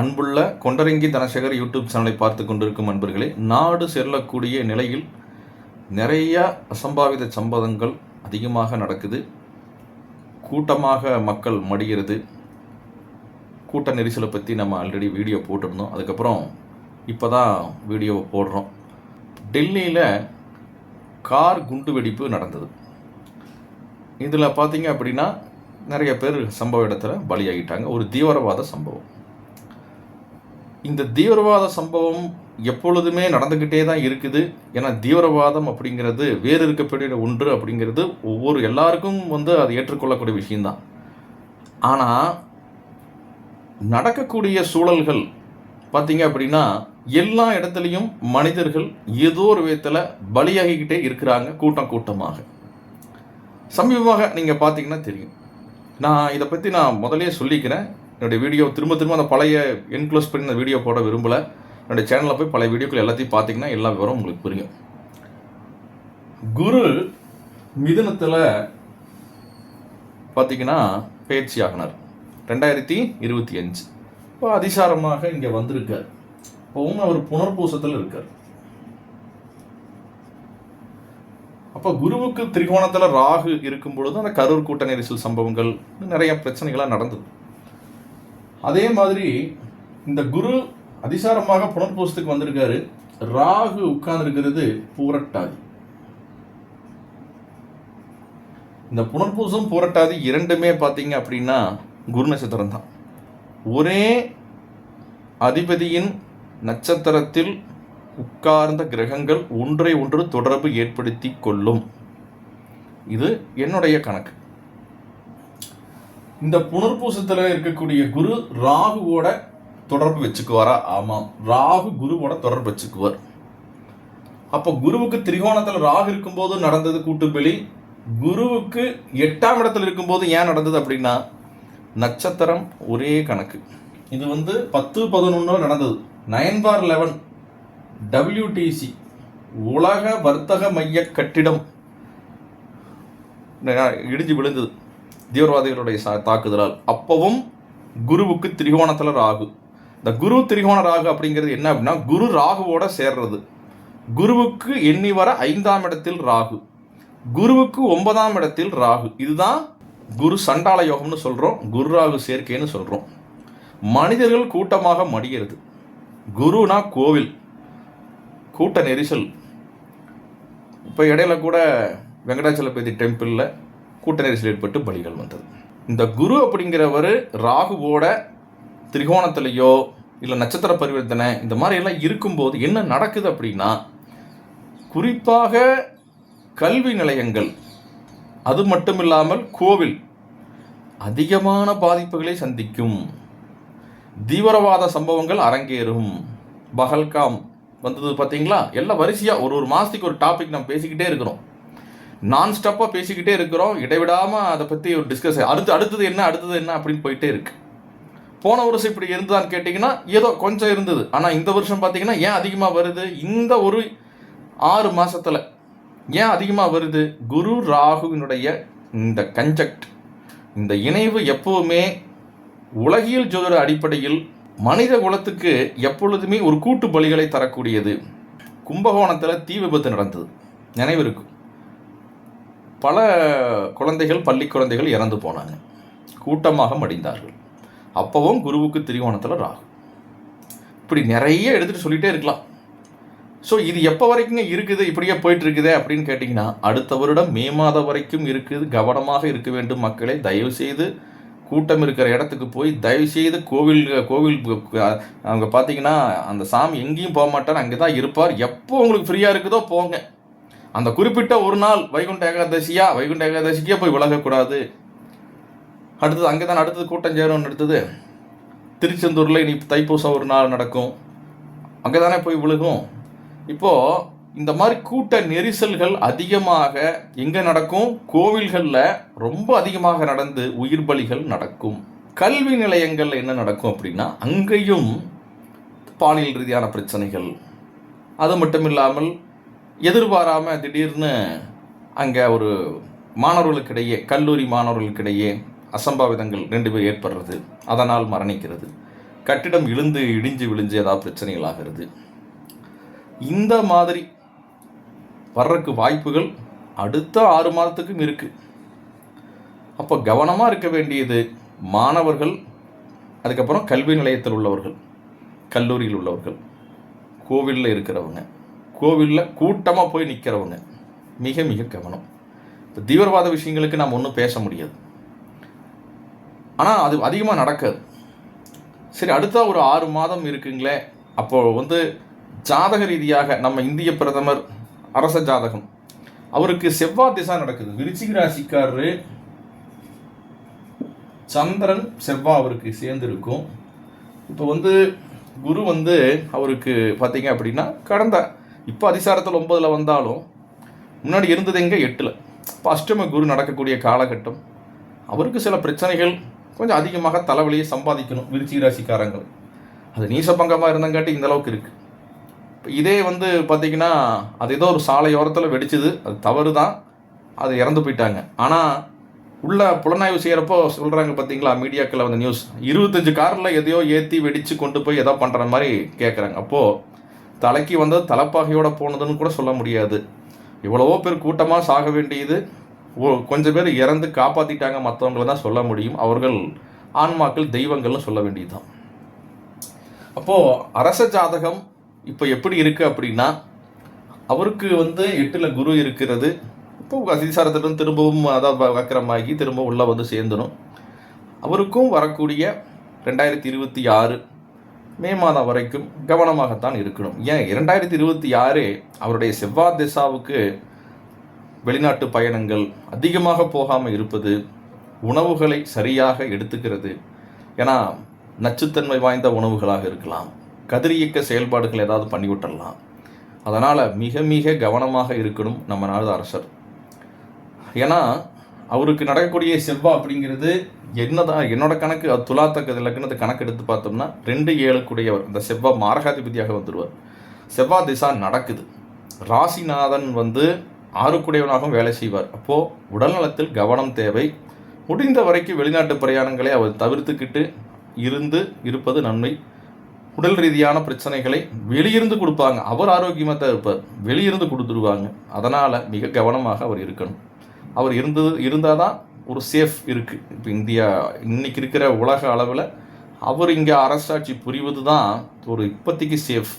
அன்புள்ள கொண்டரங்கி தனசேகர் யூடியூப் சேனலை பார்த்து கொண்டிருக்கும் அன்பர்களே நாடு செல்லக்கூடிய நிலையில் நிறைய அசம்பாவித சம்பவங்கள் அதிகமாக நடக்குது. கூட்டமாக மக்கள் மடிகிறது கூட்ட நெரிசலை பற்றி நம்ம ஆல்ரெடி வீடியோ போட்டிருந்தோம். அதுக்கப்புறம் இப்போ தான் வீடியோவை போடுறோம். டெல்லியில் கார் குண்டு வெடிப்பு நடந்தது. இதில் பார்த்தீங்க அப்படின்னா நிறைய பேர் சம்பவ இடத்துல பலியாகிட்டாங்க. ஒரு தீவிரவாத சம்பவம். இந்த தீவிரவாத சம்பவம் எப்பொழுதுமே நடந்துக்கிட்டே தான் இருக்குது. ஏன்னா தீவிரவாதம் அப்படிங்கிறது வேறு இருக்கக்கூடிய ஒன்று அப்படிங்கிறது ஒவ்வொரு எல்லாருக்கும் வந்து அது ஏற்றுக்கொள்ளக்கூடிய விஷயந்தான் ஆனால் நடக்கக்கூடிய சூழல்கள் பார்த்தீங்க அப்படின்னா எல்லா இடத்துலையும் மனிதர்கள் ஏதோ ஒரு விதத்தில் பலியாகிக்கிட்டே இருக்கிறாங்க கூட்டம் கூட்டமாக. சமீபமாக நீங்கள் பார்த்தீங்கன்னா தெரியும். நான் இதை பற்றி நான் முதலே சொல்லிக்கிறேன். என்னுடைய வீடியோ திரும்ப திரும்ப அந்த பழைய என்க்ளோஸ் பண்ணி அந்த வீடியோ போட விரும்பலை. என்னுடைய சேனலில் போய் பழைய வீடியோக்கள் எல்லாத்தையும் பார்த்தீங்கன்னா எல்லா விவரம் உங்களுக்கு புரியும். குரு மிதுனத்தில் பார்த்தீங்கன்னா பயிற்சி ஆகினார். ரெண்டாயிரத்தி இருபத்தி அஞ்சு. இப்போ அதிசாரமாக இங்கே வந்திருக்கார். இப்போவும் அவர் புனர்பூசத்தில் இருக்கார். அப்போ குருவுக்கு திரிகோணத்தில் ராகு இருக்கும் பொழுது அந்த கரூர் கூட்ட நெரிசல் சம்பவங்கள் நிறைய பிரச்சனைகளாக நடந்தது. அதே மாதிரி இந்த குரு அதிசாரமாக புனர்பூசத்துக்கு வந்திருக்காரு. ராகு உட்கார்ந்துருக்கிறது பூரட்டாதி. இந்த புனர்பூசம் பூரட்டாதி இரண்டுமே பார்த்தீங்க அப்படின்னா குரு நட்சத்திரம் தான். ஒரே அதிபதியின் நட்சத்திரத்தில் உட்கார்ந்த கிரகங்கள் ஒன்றை ஒன்று தொடர்பு ஏற்படுத்தி கொள்ளும். இது என்னுடைய கணக்கு. இந்த புனர்பூசத்தில் இருக்கக்கூடிய குரு ராகுவோட தொடர்பு வச்சுக்குவாரா? ஆமாம். ராகு குருவோட தொடர்பு வச்சுக்குவார். அப்போ குருவுக்கு திரிகோணத்தில் ராகு இருக்கும்போது நடந்தது கூட்டுப்பலி. குருவுக்கு எட்டாம் இடத்துல இருக்கும்போது ஏன் நடந்தது அப்படின்னா நட்சத்திரம் ஒரே கணக்கு. இது வந்து பத்து பதினொன்றில் நடந்தது. நைன் பார் லெவன் டபிள்யூடிசி உலக வர்த்தக மைய கட்டிடம். இடிஞ்சு விழுந்தது. தீவிரவாதிகளுடைய தாக்குதலால். அப்பவும் குருவுக்கு திரிகோணத்தில் ராகு. இந்த குரு திரிகோண ராகு அப்படிங்கிறது என்ன அப்படின்னா குரு ராகுவோட சேர்றது. குருவுக்கு எண்ணி வர ஐந்தாம் இடத்தில் ராகு. குருவுக்கு ஒன்பதாம் இடத்தில் ராகு. இதுதான் குரு சண்டால யோகம்னு சொல்கிறோம் குரு ராகு சேர்க்கைன்னு சொல்கிறோம் மனிதர்கள் கூட்டமாக மடிகிறது குருனா கோவில் கூட்ட நெரிசல். இப்போ இடையில கூட வெங்கடாச்சலபதி டெம்பிளில் கூட்ட நெரிசல் ஏற்பட்டு பலிகள் வந்தது. இந்த குரு அப்படிங்கிறவர் ராகுவோட திரிகோணத்திலேயோ இல்லை நட்சத்திர பரிவர்த்தனை இந்த மாதிரி எல்லாம் இருக்கும்போது என்ன நடக்குது அப்படின்னா குறிப்பாக கல்வி நிலையங்கள் அது மட்டும் இல்லாமல் கோவில் அதிகமான பாதிப்புகளை சந்திக்கும். தீவிரவாத சம்பவங்கள் அரங்கேறும். பகல்காம் வந்தது பார்த்தீங்களா? எல்லாம் வரிசையாக ஒரு ஒரு மாதத்துக்கு ஒரு டாபிக் நம்ம பேசிக்கிட்டே இருக்கிறோம். நான் ஸ்டாப்பாக பேசிக்கிட்டே இருக்கிறோம். இடைவிடாமல் அதை பற்றி ஒரு டிஸ்கஸ் அடுத்து அடுத்தது என்ன அடுத்தது என்ன அப்படின்னு போயிட்டே இருக்கு. போன வருஷம் இப்படி இருந்ததான்னு கேட்டிங்கன்னா ஏதோ கொஞ்சம் இருந்தது. ஆனால் இந்த வருஷம் பார்த்தீங்கன்னா ஏன் அதிகமாக வருது? இந்த ஒரு ஆறு மாதத்தில் ஏன் அதிகமாக வருது? குரு ராகுவினுடைய இந்த கன்ஜெக்ட் இந்த இணைவு எப்போவுமே உலகியல் ஜோதிட அடிப்படையில் மனித குலத்துக்கு எப்பொழுதுமே ஒரு கூட்டு பலிகளை தரக்கூடியது. கும்பகோணத்தில் தீ விபத்து நடந்தது. நினைவு இருக்கும் பல குழந்தைகள் பள்ளி குழந்தைகள் இறந்து போனாங்க. கூட்டமாக மடிந்தார்கள். அப்பவும் குருவுக்கு திரிகோணத்தில் ராகு. இப்படி நிறைய எடுத்துகிட்டு சொல்லிகிட்டே இருக்கலாம். ஸோ இது எப்போ வரைக்கும் இருக்குது? இப்படியே போயிட்டு இருக்குதே அப்படின்னு கேட்டிங்கன்னா அடுத்த வருடம் மே மாதம் வரைக்கும் இருக்குது. கவனமாக இருக்க வேண்டும் மக்களே. தயவு செய்து கூட்டம் இருக்கிற இடத்துக்கு போய் தயவுசெய்து கோவில் கோவில் அவங்க பார்த்தீங்கன்னா அந்த சாமி எங்கேயும் போக மாட்டார். அங்கே தான் இருப்பார். எப்போ உங்களுக்கு ஃப்ரீயாக இருக்குதோ போங்க. அந்த குறிப்பிட்ட ஒரு நாள் வைகுண்ட ஏகாதசியா? வைகுண்ட ஏகாதசிக்கே போய் விலகக்கூடாது. அடுத்தது அங்கே தான் அடுத்தது கூட்டம் சேரும்னு அடுத்தது திருச்செந்தூரில் இனி தைப்பூசம் ஒரு நாள் நடக்கும். அங்கே தானே போய் விழுகும். இப்போது இந்த மாதிரி கூட்ட நெரிசல்கள் அதிகமாக எங்கே நடக்கும்? கோவில்களில் ரொம்ப அதிகமாக நடந்து உயிர் பலிகள் நடக்கும். கல்வி நிலையங்களில் என்ன நடக்கும் அப்படின்னா அங்கேயும் பாலியல் ரீதியான பிரச்சனைகள். அது மட்டும் இல்லாமல் எதிர்பாராமல் திடீர்னு அங்கே ஒரு மாணவர்களுக்கிடையே கல்லூரி மாணவர்களுக்கிடையே அசம்பாவிதங்கள் ரெண்டு பேர் ஏற்படுறது அதனால் மரணிக்கிறது. கட்டிடம் இழுந்து இடிஞ்சு விழிஞ்சு ஏதாவது பிரச்சனைகள் ஆகிறது. இந்த மாதிரி வர்றதுக்கு வாய்ப்புகள் அடுத்த ஆறு மாதத்துக்கும் இருக்குது அப்போ கவனமாக இருக்க வேண்டியது மாணவர்கள் அதுக்கப்புறம் கல்வி நிலையத்தில் உள்ளவர்கள் கல்லூரியில் உள்ளவர்கள் கோவிலில் இருக்கிறவங்க. கோவிலில் கூட்டமாக போய் நிற்கிறவங்க மிக மிக கவனம். இப்போ தீவிரவாத விஷயங்களுக்கு நாம் ஒன்றும் பேச முடியாது. ஆனால் அது அதிகமாக நடக்காது. சரி அடுத்த ஒரு ஆறு மாதம் இருக்குங்களே. அப்போ வந்து ஜாதக ரீதியாக நம்ம இந்திய பிரதமர் அரச ஜாதகம் அவருக்கு செவ்வாய் திசா நடக்குது. விருச்சிக ராசிக்காரரு சந்திரன் செவ்வாய் அவருக்கு சேர்ந்து இருக்கும் இப்போ வந்து குரு வந்து அவருக்கு பார்த்தீங்க அப்படின்னா கடந்த இப்போ அதிசாரத்தில் ஒன்பதில் வந்தாலும் முன்னாடி இருந்தது எங்கே? எட்டில். இப்போ அஷ்டம குரு நடக்கக்கூடிய காலகட்டம் அவருக்கு சில பிரச்சனைகள் கொஞ்சம் அதிகமாக தலைவலியை சம்பாதிக்கணும் விருச்சி ராசிக்காரங்கள். அது நீசபங்கமாக இருந்தங்காட்டி இந்த அளவுக்கு இருக்குது இப்போ இதே வந்து பார்த்தீங்கன்னா அது ஏதோ ஒரு சாலையோரத்தில் வெடிச்சது அது தவறு தான் அது இறந்து போயிட்டாங்க. ஆனால் உள்ள புலனாய்வு செய்கிறப்போ சொல்கிறாங்க பார்த்தீங்களா மீடியாக்களில் வந்த நியூஸ் இருபத்தஞ்சு காரில் எதையோ ஏற்றி வெடித்து கொண்டு போய் எதோ பண்ணுற மாதிரி கேட்குறாங்க அப்போது தலைக்கு வந்தது தலைப்பாகையோட போனதுன்னு கூட சொல்ல முடியாது. இவ்வளவோ பேர் கூட்டமாக சாக வேண்டியது ஓ கொஞ்சம் பேர் இறந்து காப்பாற்றிட்டாங்க மற்றவங்கள தான் சொல்ல முடியும். அவர்கள் ஆன்மாக்கள் தெய்வங்கள்னு சொல்ல வேண்டியதுதான். அப்போது அரச ஜாதகம் இப்போ எப்படி இருக்குது அப்படின்னா அவருக்கு வந்து எட்டில் குரு இருக்கிறது. இப்போ அதிசாரத்திலிருந்து திரும்பவும் அதாவது வக்கரமாகி திரும்ப உள்ளே வந்து சேர்ந்துடும் அவருக்கும் வரக்கூடிய ரெண்டாயிரத்தி இருபத்தி ஆறு மே மாதம் வரைக்கும் கவனமாகத்தான் இருக்கணும். ஏன்? இரண்டாயிரத்தி இருபத்தி ஆறு அவருடைய செவ்வாய் திசாவுக்கு வெளிநாட்டு பயணங்கள் அதிகமாக போகாமல் இருப்பது உணவுகளை சரியாக எடுத்துக்கிறது. ஏன்னா நச்சுத்தன்மை வாய்ந்த உணவுகளாக இருக்கலாம். கதிரியக்க செயல்பாடுகள் ஏதாவது பண்ணிவிட்டுடலாம் அதனால் மிக மிக கவனமாக இருக்கணும் நம்ம நாடு அரசர். ஏன்னா அவருக்கு நடக்கக்கூடிய செவ்வாய் அப்படிங்கிறது என்னதான் என்னோட கணக்கு அது துலாத்தக்க இலக்குனது கணக்கு எடுத்து பார்த்தோம்னா ரெண்டு ஏழுக்குடையவர் இந்த செவ்வாய் மாரகாதிபதியாக வந்துடுவார் செவ்வாய் திசா நடக்குது. ராசிநாதன் வந்து ஆறுக்குடையவனாகவும் வேலை செய்வார். அப்போது உடல்நலத்தில் கவனம் தேவை. முடிந்த வரைக்கும் வெளிநாட்டு பிரயாணங்களை அவர் தவிர்த்துக்கிட்டு இருந்து இருப்பது நன்மை. உடல் ரீதியான பிரச்சனைகளை வெளியிருந்து கொடுப்பாங்க. அவர் ஆரோக்கியமாக தான் இருப்பார். வெளியிருந்து கொடுத்துருவாங்க. அதனால் மிக கவனமாக அவர் இருக்கணும். அவர் இருந்தது இருந்தால் தான் ஒரு சேஃப் இருக்குது இப்போ இந்தியா இன்னைக்கு இருக்கிற உலக அளவில் அவர் இங்கே அரசாட்சி புரிவது தான் ஒரு இப்போதைக்கு சேஃப்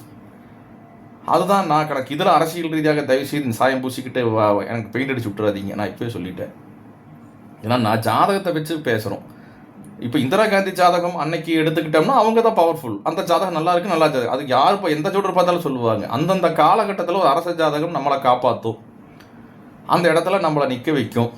அதுதான் நான் கணக்கு. இதில் அரசியல் ரீதியாக தயவு செய்து இந்த சாயம் பூசிக்கிட்டு எனக்கு பெயிண்ட் அடிச்சு விட்டுறாதீங்க. நான் இப்போயே சொல்லிட்டேன். ஏன்னா நான் ஜாதகத்தை வச்சு பேசுகிறோம் இப்போ இந்திரா காந்தி ஜாதகம் அன்னைக்கு எடுத்துக்கிட்டோம்னா அவங்க தான் பவர்ஃபுல் அந்த ஜாதகம் நல்லா இருக்கு நல்லா ஜாதகம். அதுக்கு யார் இப்போ எந்த ஜோடர் பார்த்தாலும் சொல்லுவாங்க. அந்தந்த காலகட்டத்தில் ஒரு அரச ஜாதகம் நம்மளை காப்பாற்றும் அந்த இடத்துல நம்மளை நிற்க வைக்கும்.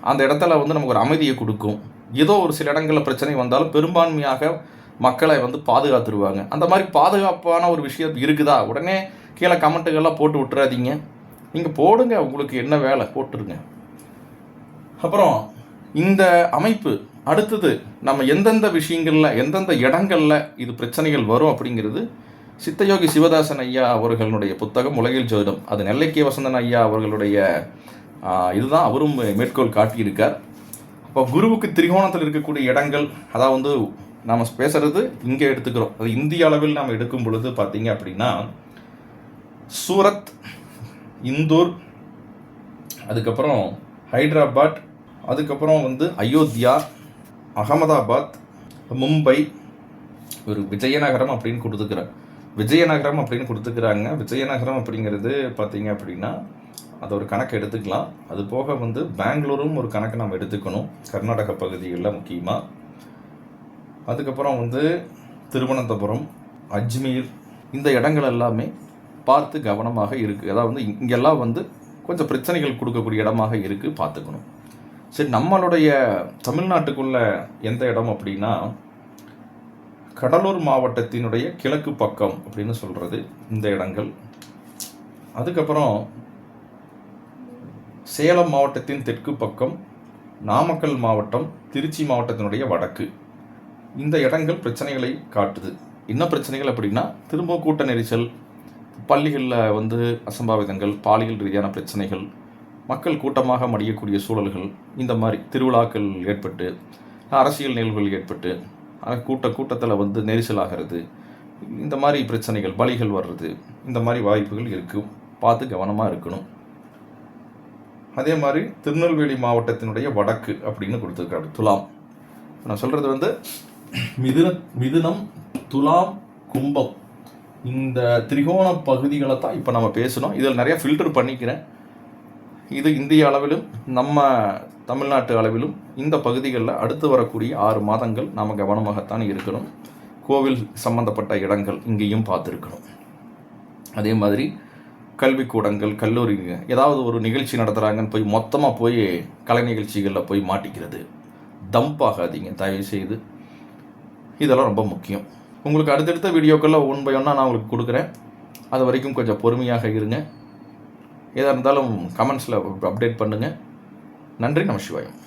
அந்த இடத்துல வந்து நமக்கு ஒரு அமைதியை கொடுக்கும். ஏதோ ஒரு சில இடங்களில் பிரச்சனை வந்தாலும் பெரும்பான்மையாக மக்களை வந்து பாதுகாத்துருவாங்க. அந்த மாதிரி பாதுகாப்பான ஒரு விஷயம் இருக்குதா? உடனே கீழே கமெண்ட்டுகள்லாம் போட்டு விட்டுறாதீங்க. நீங்கள் போடுங்க. உங்களுக்கு என்ன வேலை? போட்டுருங்க. அப்புறம் இந்த அமைப்பு அடுத்தது நம்ம எந்தெந்த விஷயங்களில் எந்தெந்த இடங்களில் இது பிரச்சனைகள் வரும் அப்படிங்கிறது சித்தயோகி சிவதாசன் ஐயா அவர்களுடைய புத்தகம் உலகில் ஜோதிடம். அது நெல்லைக்கே வசந்தன் ஐயா அவர்களுடைய இதுதான் அவரும் மேற்கோள் காட்டியிருக்கார். அப்போ குருவுக்கு திரிகோணத்தில் இருக்கக்கூடிய இடங்கள் அதாவது வந்து நாம் பேசுறது இங்கே எடுத்துக்கிறோம். அது இந்திய அளவில் நாம் எடுக்கும் பொழுது பார்த்தீங்க அப்படின்னா சூரத் இந்தூர் அதுக்கப்புறம் ஹைதராபாத் அதுக்கப்புறம் வந்து அயோத்தியா அகமதாபாத் மும்பை ஒரு விஜயநகரம் அப்படின்னு கொடுத்துக்கிறேன் விஜயநகரம் அப்படின்னு கொடுத்துக்கிறாங்க. விஜயநகரம் அப்படிங்கிறது பார்த்தீங்க அப்படின்னா அதை ஒரு கணக்கு எடுத்துக்கலாம். அது போக வந்து பெங்களூரும் ஒரு கணக்கு நம்ம எடுத்துக்கணும். கர்நாடக பகுதிகளில் முக்கியமாக அதுக்கப்புறம் வந்து திருவனந்தபுரம் அஜ்மீர் இந்த இடங்கள் எல்லாமே பார்த்து கவனமாக இருக்குது அதாவது வந்து இங்கெல்லாம் வந்து கொஞ்சம் பிரச்சனைகள் கொடுக்கக்கூடிய இடமாக இருக்குது பார்த்துக்கணும். சரி நம்மளுடைய தமிழ்நாட்டுக்குள்ள எந்த இடம் அப்படின்னா கடலூர் மாவட்டத்தினுடைய கிழக்கு பக்கம் அப்படின்னு சொல்கிறது இந்த இடங்கள். அதுக்கப்புறம் சேலம் மாவட்டத்தின் தெற்கு பக்கம் நாமக்கல் மாவட்டம் திருச்சி மாவட்டத்தினுடைய வடக்கு. இந்த இடங்கள் பிரச்சனைகளை காட்டுது. என்ன பிரச்சனைகள் அப்படின்னா திரும்ப கூட்ட நெரிசல் பள்ளிகளில் வந்து அசம்பாவிதங்கள் பாலியல் ரீதியான பிரச்சனைகள் மக்கள் கூட்டமாக மடியக்கூடிய சூழல்கள் இந்த மாதிரி திருவிழாக்கள் ஏற்பட்டு அரசியல் நிகழ்வுகள் ஏற்பட்டு கூட்ட கூட்டத்தில் வந்து நெரிசலாகிறது. இந்த மாதிரி பிரச்சனைகள் பலிகள் வர்றது இந்த மாதிரி வாய்ப்புகள் இருக்கும். பார்த்து கவனமாக இருக்கணும். அதே மாதிரி திருநெல்வேலி மாவட்டத்தினுடைய வடக்கு அப்படின்னு கொடுத்துருக்காரு துலாம். நான் சொல்கிறது வந்து மிதுன மிதுனம் துலாம் கும்பம். இந்த திரிகோண பகுதிகளை தான் இப்போ நம்ம பேசணும். இதில் நிறைய ஃபில்டர் பண்ணிக்கிறேன். இது இந்திய அளவிலும் நம்ம தமிழ்நாட்டு அளவிலும் இந்த பகுதிகளில் அடுத்து வரக்கூடிய ஆறு மாதங்கள் நாம் கவனமாகத்தான் இருக்கணும். கோவில் சம்பந்தப்பட்ட இடங்கள் இங்கேயும் பார்த்துருக்கணும். அதே மாதிரி கல்விக்கூடங்கள் கல்லூரிங்க ஏதாவது ஒரு நிகழ்ச்சி நடத்துகிறாங்கன்னு போய் மொத்தமாக போய் கலை நிகழ்ச்சிகளில் போய் மாட்டிக்கிறது. தம்ப் ஆகாதீங்க. தயவு செய்து இதெல்லாம் ரொம்ப முக்கியம். உங்களுக்கு அடுத்தடுத்த வீடியோக்களில் ஒன் பை ஒன்னாக நான் உங்களுக்கு கொடுக்குறேன். அது வரைக்கும் கொஞ்சம் பொறுமையாக இருங்க. எதாக இருந்தாலும் கமெண்ட்ஸில் அப்டேட் பண்ணுங்கள் நன்றி நம சிவாயம்.